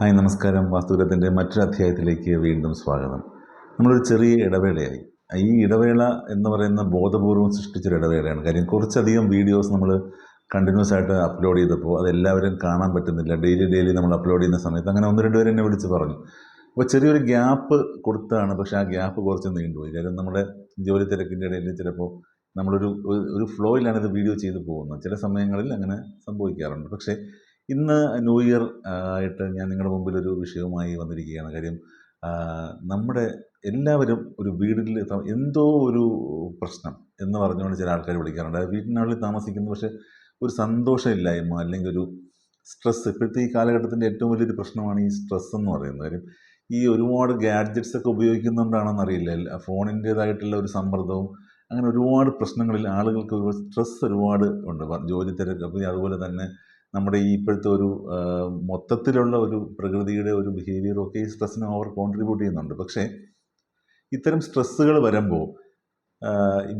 Hi നമസ്കാരം. വാസ്തുവികത്തിന്റെ മറ്റൊരു അധ്യായത്തിലേക്ക് വീണ്ടും സ്വാഗതം. നമ്മളൊരു ചെറിയ ഇടവേളയായി. ഈ ഇടവേള എന്ന് പറയുന്ന ബോധപൂർവം സൃഷ്ടിച്ചൊരു ഇടവേളയാണ്. കാര്യം കുറച്ചധികം വീഡിയോസ് നമ്മൾ കണ്ടിന്യൂസ് ആയിട്ട് അപ്ലോഡ് ചെയ്തപ്പോൾ അതെല്ലാവരും കാണാൻ പറ്റുന്നില്ല. ഡെയിലി ഡെയിലി നമ്മൾ അപ്ലോഡ് ചെയ്യുന്ന സമയത്ത് അങ്ങനെ ഒന്ന് രണ്ട് പേര് എന്നെ വിളിച്ച് പറഞ്ഞു. അപ്പോൾ ചെറിയൊരു ഗ്യാപ്പ് കൊടുത്താണ്. പക്ഷേ ആ ഗ്യാപ്പ് കുറച്ച് നീണ്ടുപോയി. കാര്യം നമ്മുടെ ജോലി തിരക്കിന്റെ ഇടയിൽ ചിലപ്പോൾ നമ്മളൊരു ഒരു ഫ്ലോയിലാണ് ഇത് വീഡിയോ ചെയ്തു പോകുന്നത്. ചില സമയങ്ങളിൽ അങ്ങനെ സംഭവിക്കാറുണ്ട്. പക്ഷേ ഇന്ന് ന്യൂ ഇയർ ആയിട്ട് ഞാൻ നിങ്ങളുടെ മുമ്പിൽ ഒരു വിഷയവുമായി വന്നിരിക്കുകയാണ്. കാര്യം നമ്മുടെ എല്ലാവരും ഒരു വീടിൽ എന്തോ ഒരു പ്രശ്നം എന്ന് പറഞ്ഞുകൊണ്ട് ചില ആൾക്കാർ വിളിക്കാറുണ്ട്. വീട്ടിനുള്ളിൽ താമസിക്കുന്നു പക്ഷേ ഒരു സന്തോഷമില്ലായ്മ അല്ലെങ്കിൽ ഒരു സ്ട്രെസ്സ്. ഇപ്പോഴത്തെ ഈ കാലഘട്ടത്തിന്റെ ഏറ്റവും വലിയൊരു പ്രശ്നമാണ് ഈ സ്ട്രെസ് എന്ന് പറയുന്നത്. കാര്യം ഈ ഒരുപാട് ഗാഡ്ജറ്റ്സ് ഒക്കെ ഉപയോഗിക്കുന്നുണ്ടാണെന്ന് അറിയില്ല. ഫോണിന്റേതായിട്ടുള്ള ഒരു സമ്മർദ്ദവും അങ്ങനെ ഒരുപാട് പ്രശ്നങ്ങളിൽ ആളുകൾക്ക് ഒരു സ്ട്രെസ് ഒരുപാട് ഉണ്ട്. ജോലി തിരക്ക് അതുപോലെ തന്നെ നമ്മുടെ ഈ ഇപ്പോഴത്തെ ഒരു മൊത്തത്തിലുള്ള ഒരു പ്രകൃതിയുടെ ഒരു ബിഹേവിയറും ഒക്കെ ഈ സ്ട്രെസ്സിന് ഓവർ കോൺട്രിബ്യൂട്ട് ചെയ്യുന്നുണ്ട്. പക്ഷേ ഇത്തരം സ്ട്രെസ്സുകൾ വരുമ്പോൾ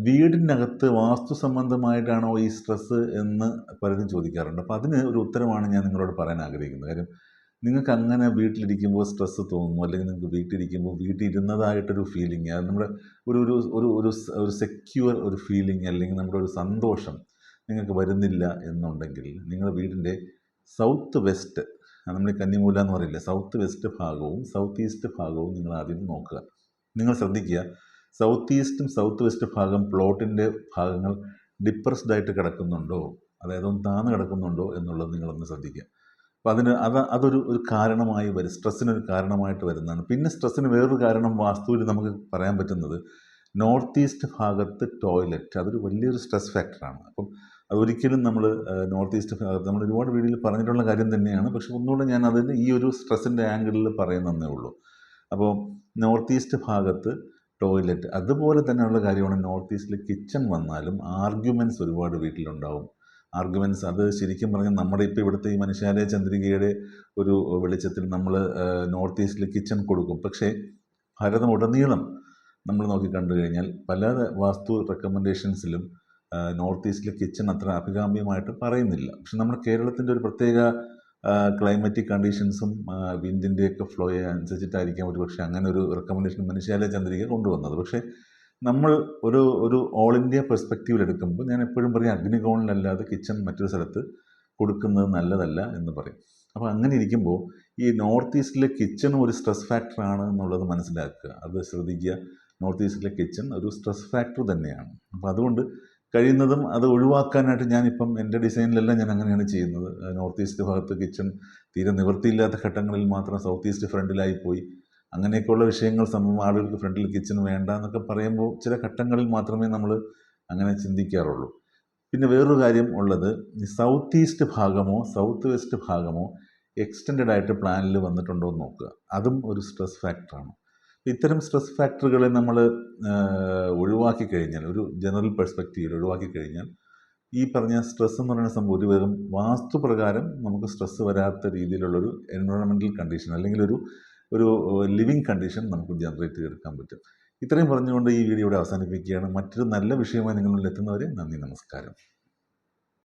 വീടിനകത്ത് വാസ്തു സംബന്ധമായിട്ടാണോ ഈ സ്ട്രെസ്സ് എന്ന് പലരും ചോദിക്കാറുണ്ട്. അപ്പോൾ അതിന് ഒരു ഉത്തരമാണ് ഞാൻ നിങ്ങളോട് പറയാൻ ആഗ്രഹിക്കുന്നത്. കാര്യം നിങ്ങൾക്ക് അങ്ങനെ വീട്ടിലിരിക്കുമ്പോൾ സ്ട്രെസ്സ് തോന്നുന്നു അല്ലെങ്കിൽ നിങ്ങൾക്ക് വീട്ടിലിരിക്കുമ്പോൾ വീട്ടിലിരുന്നതായിട്ടൊരു ഫീലിംഗ് അത് നമ്മുടെ ഒരു ഒരു ഒരു ഒരു സെക്യൂർ ഒരു ഫീലിംഗ് അല്ലെങ്കിൽ നമ്മുടെ ഒരു സന്തോഷം നിങ്ങൾക്ക് വരുന്നില്ല എന്നുണ്ടെങ്കിൽ നിങ്ങളുടെ വീടിന്റെ സൗത്ത് വെസ്റ്റ് നമ്മൾ കന്നിമൂല എന്ന് പറയില്ല സൗത്ത് വെസ്റ്റ് ഭാഗവും സൗത്ത് ഈസ്റ്റ് ഭാഗവും നിങ്ങൾ ആദ്യം നോക്കുക. നിങ്ങൾ ശ്രദ്ധിക്കുക സൗത്ത് ഈസ്റ്റും സൗത്ത് വെസ്റ്റ് ഭാഗം പ്ലോട്ടിന്റെ ഭാഗങ്ങൾ ഡിപ്രസ്ഡ് ആയിട്ട് കിടക്കുന്നുണ്ടോ? അതായത് ഒന്ന് താന്ന് കിടക്കുന്നുണ്ടോ എന്നുള്ളത് നിങ്ങളൊന്ന് ശ്രദ്ധിക്കുക. അപ്പോൾ അതിന് അത് അതൊരു ഒരു കാരണമായി വരും. സ്ട്രെസ്സിനൊരു കാരണമായിട്ട് വരുന്നതാണ്. പിന്നെ സ്ട്രെസ്സിന് വേറൊരു കാരണം വാസ്തുവിൽ നമുക്ക് പറയാൻ പറ്റുന്നത് നോർത്ത് ഈസ്റ്റ് ഭാഗത്ത് ടോയ്ലറ്റ് അതൊരു വലിയൊരു സ്ട്രെസ് ഫാക്ടറാണ് അപ്പം അതൊരിക്കലും നമ്മൾ നോർത്ത് ഈസ്റ്റ് ഭാഗത്ത് നമ്മൾ ഒരുപാട് വീഡിയോയിൽ പറഞ്ഞിട്ടുള്ള കാര്യം തന്നെയാണ്. പക്ഷെ ഒന്നുകൂടെ ഞാൻ അതിന് ഈ ഒരു സ്ട്രെസ്സിന്റെ ആംഗിളിൽ പറയുന്നതേ ഉള്ളൂ. അപ്പോൾ നോർത്ത് ഈസ്റ്റ് ഭാഗത്ത് ടോയ്ലറ്റ് അതുപോലെ തന്നെയുള്ള കാര്യമാണ് നോർത്ത് ഈസ്റ്റിൽ കിച്ചൺ വന്നാലും ആർഗ്യുമെന്റ്സ് ഒരുപാട് വീട്ടിലുണ്ടാവും. ആർഗ്യുമെന്റ്സ് അത് ശരിക്കും പറഞ്ഞാൽ നമ്മുടെ ഇപ്പോൾ ഇവിടുത്തെ ഈ മനുഷ്യാലയ ചന്ദ്രികയുടെ ഒരു വെളിച്ചത്തിൽ നമ്മൾ നോർത്ത് ഈസ്റ്റിൽ കിച്ചൺ കൊടുക്കും. പക്ഷേ ഭാരതം ഉടനീളം നമ്മൾ നോക്കി കണ്ടു കഴിഞ്ഞാൽ പല വാസ്തു റെക്കമെൻഡേഷൻസിലും നോർത്ത് ഈസ്റ്റിലെ കിച്ചൺ അത്ര അഭികാമ്യമായിട്ട് പറയുന്നില്ല. പക്ഷെ നമ്മുടെ കേരളത്തിന്റെ ഒരു പ്രത്യേക ക്ലൈമറ്റിക് കണ്ടീഷൻസും വിൻഡിന്റെയൊക്കെ ഫ്ലോ അനുസരിച്ചിട്ടായിരിക്കാം ഒരു പക്ഷേ അങ്ങനെ ഒരു റെക്കമെൻഡേഷൻ മനുഷ്യാലയ ചന്ദ്രിക കൊണ്ടുവന്നത്. പക്ഷേ നമ്മൾ ഒരു ഒരു ഓൾ ഇന്ത്യ പെർസ്പെക്റ്റീവിൽ എടുക്കുമ്പോൾ ഞാൻ എപ്പോഴും പറയും അഗ്നികോണിലല്ലാതെ കിച്ചൺ മറ്റൊരു സ്ഥലത്ത് കൊടുക്കുന്നത് നല്ലതല്ല എന്ന് പറയും. അപ്പോൾ അങ്ങനെ ഇരിക്കുമ്പോൾ ഈ നോർത്ത് ഈസ്റ്റിലെ കിച്ചണും ഒരു സ്ട്രെസ് ഫാക്ടറാണ് എന്നുള്ളത് മനസ്സിലാക്കുക. അത് ശ്രദ്ധിക്കുക. നോർത്ത് ഈസ്റ്റിലെ കിച്ചൺ ഒരു സ്ട്രെസ് ഫാക്ടർ തന്നെയാണ്. അപ്പോൾ അതുകൊണ്ട് കഴിയുന്നതും അത് ഒഴിവാക്കാനായിട്ട് ഞാനിപ്പം എന്റെ ഡിസൈനിലെല്ലാം ഞാൻ അങ്ങനെയാണ് ചെയ്യുന്നത് നോർത്ത് ഈസ്റ്റ് ഭാഗത്ത് കിച്ചൺ തീരെ നിവൃത്തിയില്ലാത്ത ഘട്ടങ്ങളിൽ മാത്രം സൗത്ത് ഈസ്റ്റ് ഫ്രണ്ടിലായി പോയി. അങ്ങനെയൊക്കെയുള്ള വിഷയങ്ങൾ സംഭവം ആളുകൾക്ക് ഫ്രണ്ടിൽ കിച്ചൺ വേണ്ട എന്നൊക്കെ പറയുമ്പോൾ ചില ഘട്ടങ്ങളിൽ മാത്രമേ നമ്മൾ അങ്ങനെ ചിന്തിക്കാറുള്ളൂ. പിന്നെ വേറൊരു കാര്യം ഉള്ളത് സൗത്ത് ഈസ്റ്റ് ഭാഗമോ സൗത്ത് വെസ്റ്റ് ഭാഗമോ എക്സ്റ്റെൻഡ് ആയിട്ട് പ്ലാനിൽ വന്നിട്ടുണ്ടോ എന്ന് നോക്കുക. അതും ഒരു സ്ട്രെസ് ഫാക്ടറാണ്. ഇത്തരം സ്ട്രെസ് ഫാക്ടറുകളെ നമ്മൾ ഒഴിവാക്കി കഴിഞ്ഞാൽ ഒരു ജനറൽ പെർസ്പെക്റ്റീവിൽ ഒഴിവാക്കി കഴിഞ്ഞാൽ ഈ പറഞ്ഞ സ്ട്രെസ് എന്ന് പറയുന്ന സംഭവം ഒരു വാസ്തുപ്രകാരം നമുക്ക് സ്ട്രെസ് വരാത്ത രീതിയിലുള്ളൊരു എൻവയോൺമെന്റൽ കണ്ടീഷൻ അല്ലെങ്കിൽ ഒരു ഒരു ലിവിങ് കണ്ടീഷൻ നമുക്ക് ജനറേറ്റ് ചെയ്തെടുക്കാൻ പറ്റും. ഇത്രയും പറഞ്ഞുകൊണ്ട് ഈ വീഡിയോ ഇവിടെ അവസാനിപ്പിക്കുകയാണ്. മറ്റൊരു നല്ല വിഷയമായി നിങ്ങളിൽ എത്തുന്നവരെ നന്ദി നമസ്കാരം.